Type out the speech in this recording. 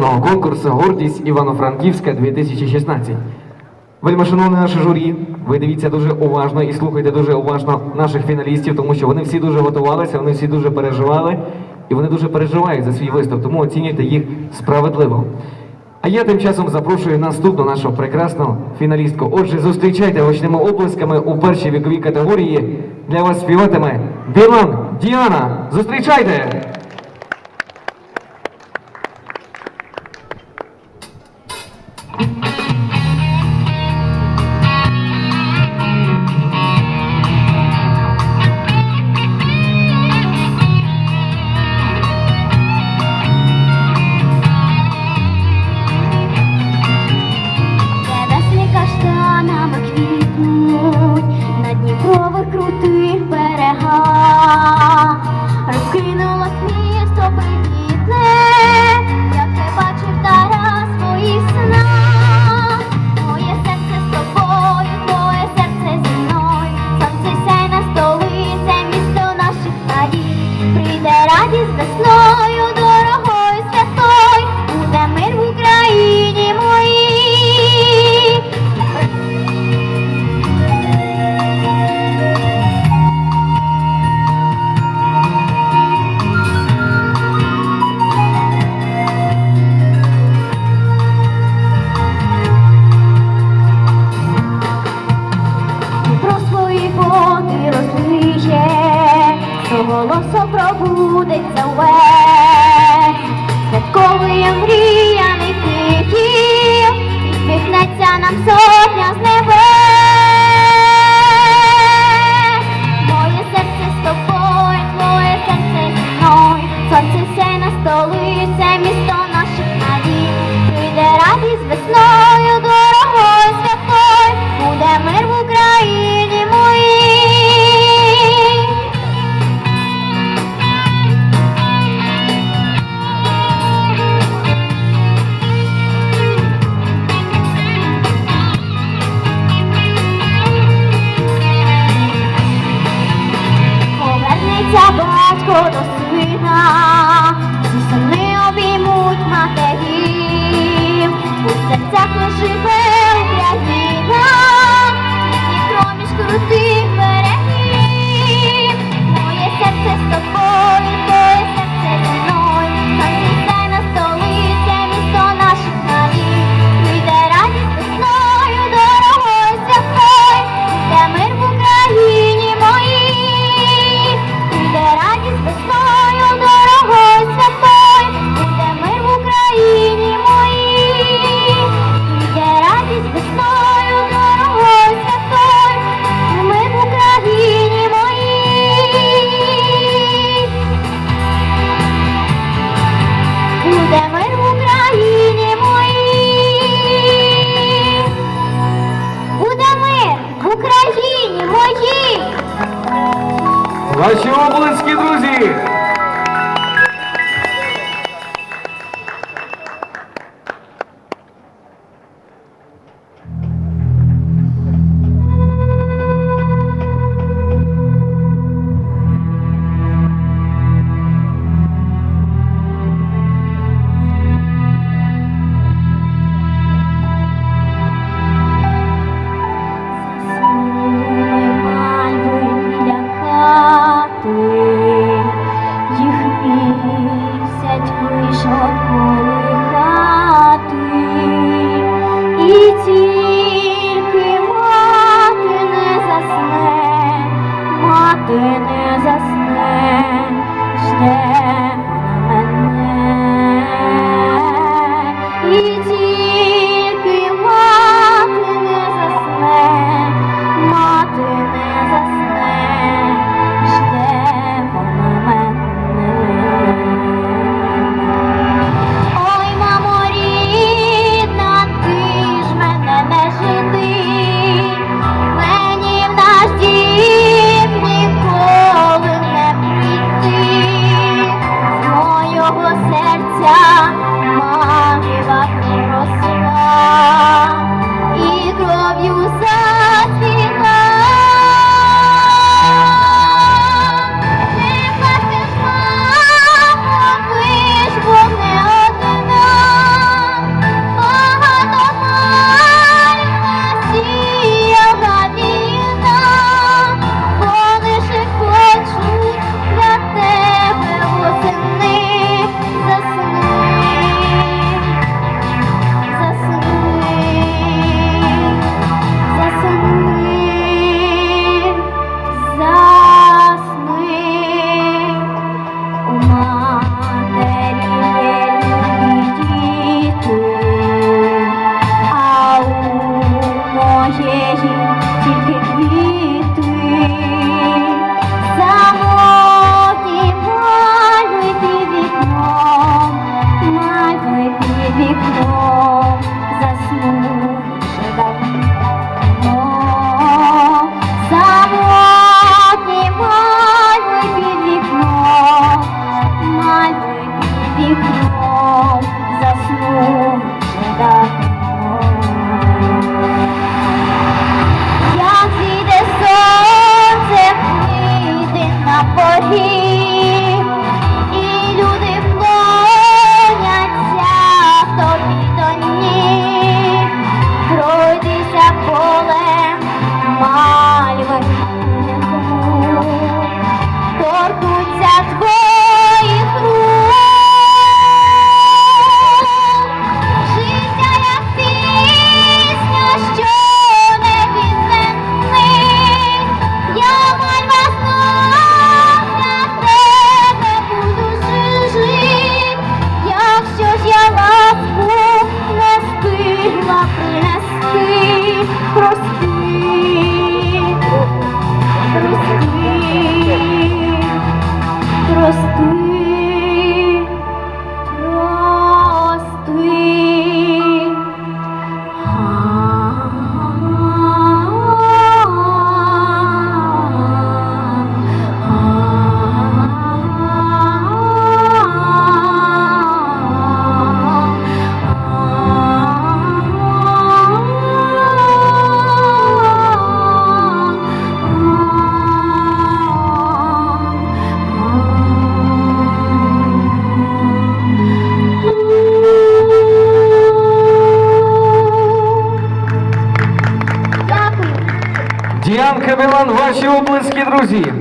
конкурсу Гордість Івано-Франківська 2016. Вельмишановне наше журі, ви дивіться дуже уважно і слухайте дуже уважно наших фіналістів, тому що вони всі дуже готувалися, вони всі дуже переживали, і вони дуже переживають за свій виступ, тому оцінюйте їх справедливо. А я тим часом запрошую наступну нашу прекрасну фіналістку. Отже, зустрічайте гучними оплесками у першій віковій категорії. Для вас співатиме Білан Діана. Зустрічайте! пробудеться весь, святковий омріяний тихів, Віхнеться нам сотня з небес. por Моїх! Ваші облиски, друзі! Мілан, ваші облиски, друзі.